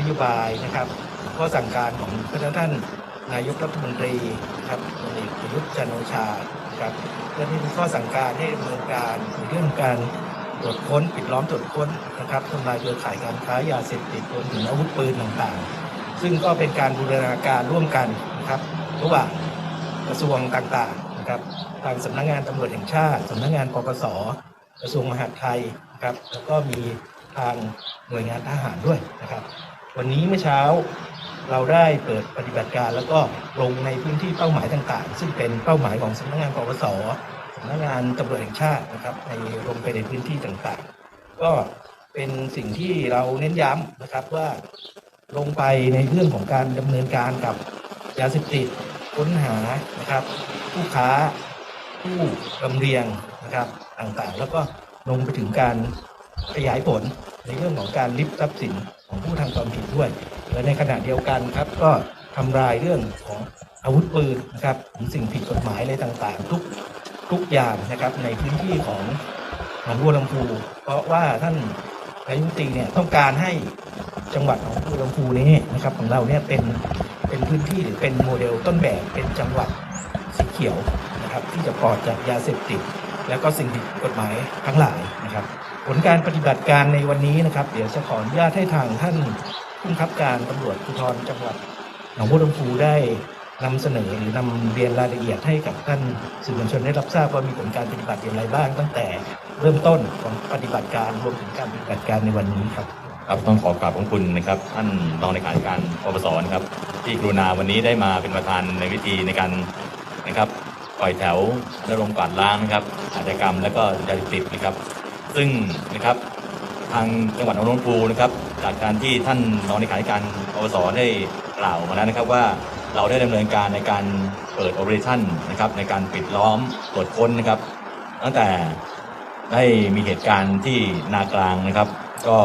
นโยบายนะครับข้อสั่งการของพระท่านนายกรัฐมนตรีนะครับพลเอกประยุทธ์จันโอชาครับและนี่เป็นข้อสั่งการให้ดำเนินการเรื่องการตรวจค้นปิดล้อมตรวจค้นนะครับทำลายเครือข่ายการค้ายาเสพติดรวมถึงอาวุธปืนต่างๆ ซึ่งก็เป็นการบูรณาการร่วมกันนะครับระหว่างกระทรวงต่างๆนะครับทางสำนักงานตำรวจแห่งชาติสำนักงานปปสกระทรวงมหาดไทยนะครับแล้วก็มีทางหน่วยงานทหารด้วยนะครับ วันนี้เมื่อเช้าเราได้เปิดปฏิบัติการแล้วก็ลงในพื้นที่เป้าหมายต่าง ๆ ซึ่งเป็นเป้าหมายของสำนักงานปปสสำนักงานตำรวจแห่งชาตินะครับในลงไปในพื้นที่ต่างๆ ก็เป็นสิ่งที่เราเน้นย้ำนะครับว่าลงไปในเรื่องของการดำเนินการกับยาเสพติดค้นหานะครับ ผู้ค้าผู้ลำเลียงนะครับต่างๆ แล้วก็ลงไปถึงการ ขยายผลในเรื่องของการริบทรัพย์สินของผู้ทำความผิดด้วย และในขณะเดียวกันครับก็ทำลายเรื่องของอาวุธปืนนะครับหรือสิ่งผิดกฎหมายอะไรต่างๆ ทุกทุกอย่างนะครับในพื้นที่ของหนองบัวลำพู เพราะว่าท่านนายกตีเนี่ยต้องการให้จังหวัดหนองบัวลำพูนี้นะครับของเราเนี่ยเป็นเป็นพื้นที่หรือเป็นโมเดลต้นแบบเป็นจังหวัดสีเขียวนะครับที่จะปลอดจากยาเสพติด แล้วก็สิ่งผิดกฎหมายทั้งหลายนะครับ ผลการปฏิบัติการในวันนี้นะครับ เดี๋ยวจะขออนุญาตให้ทางท่านผู้บังคับการตำรวจภูธรจังหวัดหนองบัวลำพูได้นำเสนอหรือนำเรียนรายละเอียดให้กับท่านสื่อมวลชนได้รับทราบว่ามีผลการปฏิบัติอย่างไรบ้าง ตั้งแต่เริ่มต้นของปฏิบัติการรวมถึงการปฏิบัติการในวันนี้ครับครับต้องขอกราบขอบคุณนะครับท่านรองเลขาธิการปปสนะครับ ที่กรุณาวันนี้ได้มาเป็นประธานในวิธีในการนะครับ ปล่อยแถวและลงกวาดล้างนะครับอาชญากรรมและก็ยาเสพติดนะครับ ซึ่งนะครับทางจังหวัดหนองบัวลำพูนะครับจากการที่ท่านรองเลขาธิการปปสได้กล่าวมาแล้วนะครับว่าเราได้ดำเนินการในการเปิดโอเปอเรชั่นนะครับในการปิดล้อมตรวจค้นนะครับ ตั้งแต่ได้มีเหตุการณ์ที่นากลางนะครับ ก็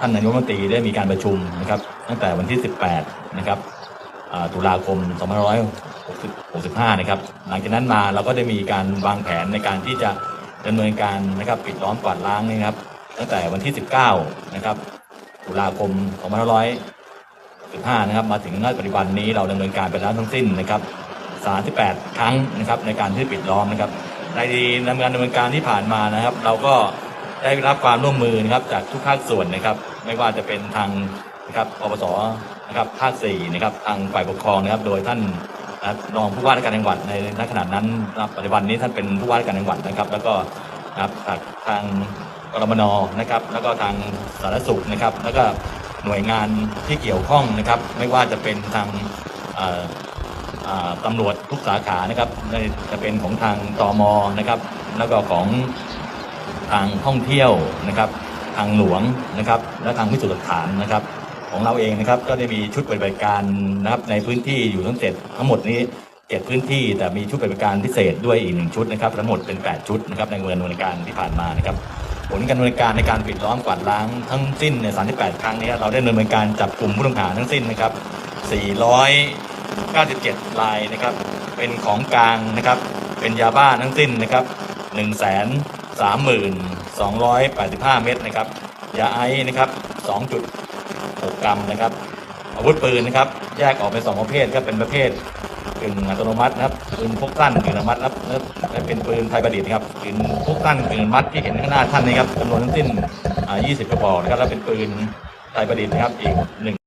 ท่านนายกรัฐมนตรีได้มีการประชุมนะครับ ตั้งแต่วันที่ 18 นะครับ ตุลาคม 2565 นะครับ หลังจากนั้นมาเราก็ได้มีการวางแผนในการที่จะดำเนินการนะครับปิดล้อมกวาดล้างนะครับ ตั้งแต่วันที่ 19 นะครับ ตุลาคม 2515นะครับ มาถึงณปัจจุบันนี้เราดำเนินการไปแล้วทั้งสิ้นนะครับ 38 ครั้งนะครับในการที่ปิดล้อมนะครับ ในดำเนินดำเนินการที่ผ่านมานะครับ เราก็ได้รับความร่วมมือนะครับจากทุกภาคส่วนนะครับ ไม่ว่าจะเป็นทางนะครับปปส นะครับภาค4นะครับทางฝ่ายปกครองนะครับ โดยท่านรองผู้ว่าราชการจังหวัดในณขณะนั้นรับปัจจุบันนี้ท่านเป็นผู้ว่าราชการจังหวัดนะครับ แล้วก็นะครับทางกรมนนะครับ แล้วก็ทางสาธารณสุขนะครับ แล้วก็หน่วยงานที่เกี่ยวข้องนะครับ ไม่ว่าจะเป็นทางตำรวจทุกสาขานะครับจะเป็นของทางตมนะครับ แล้วก็ของทางท่องเที่ยวนะครับ ทางหลวงนะครับ และทางพิสูจน์หลักฐานนะครับ ของเราเองนะครับ ก็ได้มีชุดปฏิบัติการนะครับในพื้นที่อยู่ทั้งเจ็ดทั้งหมดนี้เจ็ดพื้นที่แต่มีชุดปฏิบัติการพิเศษด้วยอีกหนึ่งชุดนะครับทั้งหมดเป็น 8 ชุดนะครับในเมืองดำเนินการที่ผ่านมานะครับผลการดำเนินการในการปิดล้อมกวาดล้างทั้งสิ้นใน38 ครั้งนี้เราได้ดำเนินการจับกลุ่มผู้ต้องหาทั้งสิ้นนะครับ 497 รายนะครับ เป็นของกลางนะครับ เป็นยาบ้าทั้งสิ้นนะครับ1 3 2 8 5 เม็ดนะครับ ยาไอซ์นะครับ 6กรัมนะครับ อาวุธปืนนะครับ แยกออกเป็นสองประเภทครับเป็นประเภทปืนอัตโนมัตินะครับปืนพกสั้นปืนอัตโนมัติครับและเป็นปืนไทยประดิษฐ์นะครับปืนพกสั้นปืนอัตโนมัติที่เห็นข้างหน้าท่านนี้ครับจำนวนทั้งสิ้นอ่า20 กระบอกนะครับและเป็นปืนไทยประดิษฐ์นะครับอีกหนึ่ง